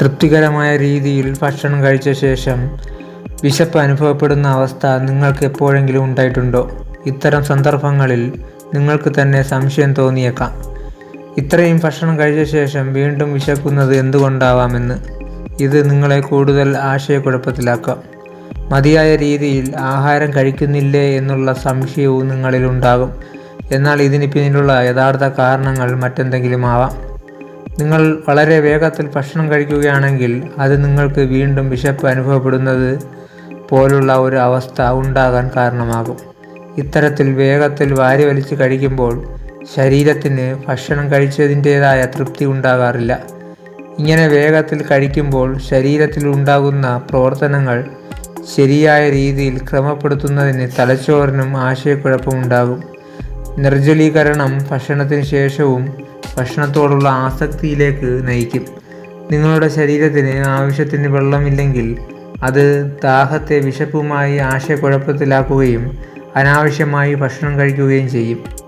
തൃപ്തികരമായ രീതിയിൽ ഭക്ഷണം കഴിച്ച ശേഷം വിശപ്പ് അനുഭവപ്പെടുന്ന അവസ്ഥ നിങ്ങൾക്ക് എപ്പോഴെങ്കിലും ഉണ്ടായിട്ടുണ്ടോ? ഇത്തരം സന്ദർഭങ്ങളിൽ നിങ്ങൾക്ക് തന്നെ സംശയം തോന്നിയേക്കാം. ഇത്രയും ഭക്ഷണം കഴിച്ച ശേഷം വീണ്ടും വിശക്കുന്നത് എന്തുകൊണ്ടാവാമെന്ന്. ഇത് നിങ്ങളെ കൂടുതൽ ആശയക്കുഴപ്പത്തിലാക്കാം. മതിയായ രീതിയിൽ ആഹാരം കഴിക്കുന്നില്ലേ എന്നുള്ള സംശയവും നിങ്ങളിലുണ്ടാകും എന്നാൽ ഇതിന് പിന്നിലുള്ള യഥാർത്ഥ കാരണങ്ങൾ മറ്റെന്തെങ്കിലും ആവാം. നിങ്ങൾ വളരെ വേഗത്തിൽ ഭക്ഷണം കഴിക്കുകയാണെങ്കിൽ അത് നിങ്ങൾക്ക് വീണ്ടും വിശപ്പ് അനുഭവപ്പെടുന്നത് പോലുള്ള ഒരു അവസ്ഥ ഉണ്ടാകാൻ കാരണമാകും. ഇത്തരത്തിൽ വേഗത്തിൽ വാരി വലിച്ച് കഴിക്കുമ്പോൾ ശരീരത്തിന് ഭക്ഷണം കഴിച്ചതിന്റേതായ തൃപ്തി ഉണ്ടാകാറില്ല. ഇങ്ങനെ വേഗത്തിൽ കഴിക്കുമ്പോൾ ശരീരത്തിൽ ഉണ്ടാകുന്ന പ്രവർത്തനങ്ങൾ ശരിയായ രീതിയിൽ ക്രമപ്പെടുത്തുന്നതിന് തലച്ചോറിനും ആശയക്കുഴപ്പമുണ്ടാകും. നിർജലീകരണം ഭക്ഷണത്തിന് ശേഷവും ഭക്ഷണത്തോടുള്ള ആസക്തിയിലേക്ക് നയിക്കും. നിങ്ങളുടെ ശരീരത്തിന് ആവശ്യത്തിന് വെള്ളമില്ലെങ്കിൽ അത് ദാഹത്തെ വിശപ്പുമായി ആശയക്കുഴപ്പത്തിലാക്കുകയും അനാവശ്യമായി ഭക്ഷണം കഴിക്കുകയും ചെയ്യും.